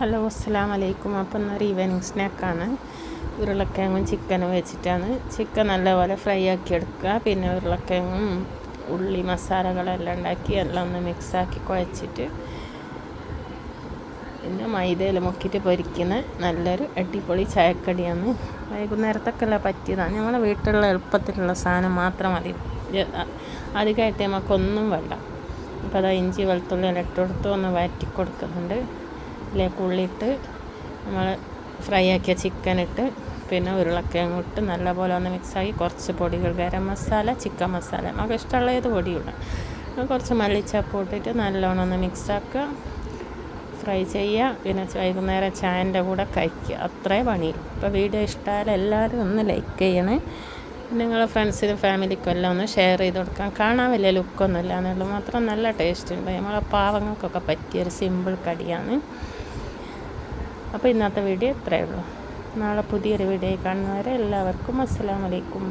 Hello അസ്സാം വലൈക്കും അപ്പം ഇന്നൊരു ഈവനിങ് സ്നാക്കാണ് ഉരുളക്കിഴങ്ങും ചിക്കനും വെച്ചിട്ടാണ്. ചിക്കൻ നല്ലപോലെ ഫ്രൈ ആക്കി എടുക്കുക. പിന്നെ ഉരുളക്കിഴങ്ങും ഉള്ളി മസാലകളെല്ലാം ഉണ്ടാക്കി എല്ലാം ഒന്ന് മിക്സാക്കി കുഴച്ചിട്ട് പിന്നെ മൈദയിൽ മുക്കിയിട്ട് പൊരിക്കുന്ന നല്ലൊരു അടിപൊളി ചായക്കടിയാണ്. വൈകുന്നേരത്തൊക്കെ അല്ല പറ്റിയതാണ് ഞങ്ങളെ വീട്ടിലുള്ള എളുപ്പത്തിലുള്ള സാധനം മാത്രം മതി. അധികമായിട്ട് നമുക്കൊന്നും വേണ്ട. അപ്പോൾ അതാ ഇഞ്ചി വെളുത്തുള്ളി ഇട്ടുകൊടുത്തു ഒന്ന് വഴറ്റി കൊടുക്കുന്നുണ്ട്. ഇതിലേക്ക് ഉള്ളിട്ട് നമ്മൾ ഫ്രൈ ആക്കിയ ചിക്കൻ ഇട്ട് പിന്നെ ഉരുളക്കിഴങ്ങ് ഇട്ട് നല്ലപോലെ ഒന്ന് മിക്സാക്കി കുറച്ച് പൊടികൾ ഗരം മസാല ചിക്കൻ മസാല. നമുക്ക് ഇഷ്ടമുള്ള ഏത് പൊടിയിടാം കുറച്ച് മല്ലിച്ചപ്പ് ഇട്ടിട്ട് നല്ലോണം ഒന്ന് മിക്സാക്കുക ഫ്രൈ ചെയ്യുക. പിന്നെ വൈകുന്നേരം ചായന്റെ കൂടെ കഴിക്കുക. അത്രേ പണി ഇപ്പോൾ വീഡിയോ ഇഷ്ടമായാലും എല്ലാവരും ഒന്ന് ലൈക്ക് ചെയ്യണേ. നിങ്ങളെ ഫ്രണ്ട്സിനും ഫാമിലിക്കും എല്ലാം ഒന്ന് ഷെയർ ചെയ്ത് കൊടുക്കാം കാണാൻ വലിയ ലുക്കൊന്നുമില്ല എന്നുള്ളൂ മാത്രം നല്ല ടേസ്റ്റ് ഉണ്ട്. നമ്മളെ പാവങ്ങൾക്കൊക്കെ പറ്റിയൊരു സിമ്പിൾ കടിയാണ്. അപ്പോൾ ഇന്നത്തെ വീഡിയോ ഇത്രയേ ഉള്ളൂ. നാളെ പുതിയൊരു വീഡിയോ കാണുന്നവരെ എല്ലാവർക്കും അസ്സാം വലൈക്കും